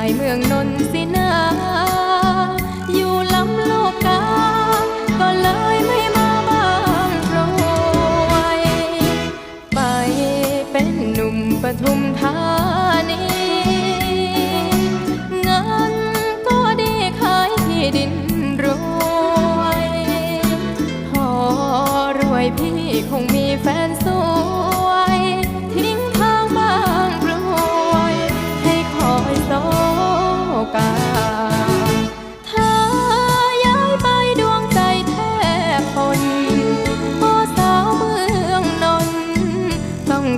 ายเมืองนนสินาอยู่ลำโลกา ก็เลยไม่มาบ้างรวยไปเป็นหนุ่มปทุมธานีเงินก็ดีขายที่ดินรวย พอรวยพี่คงมีแฟนสู้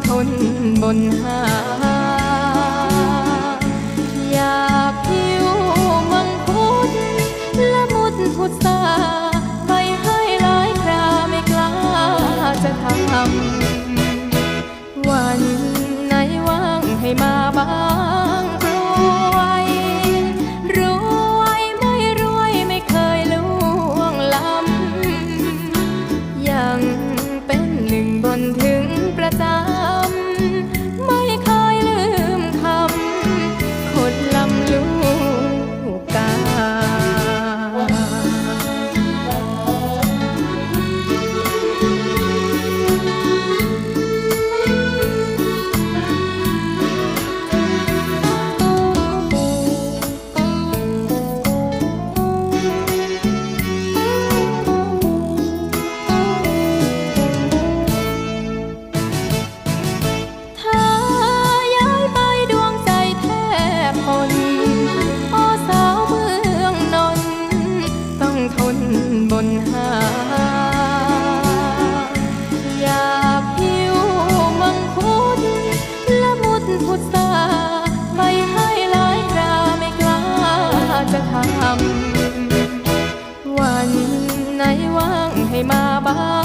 ทนบนหา อยากผิวมังคุดละมุดพุทราไปให้หลายคราไม่กล้าจะทำ วันไหนว่างให้มาบ้าง heart.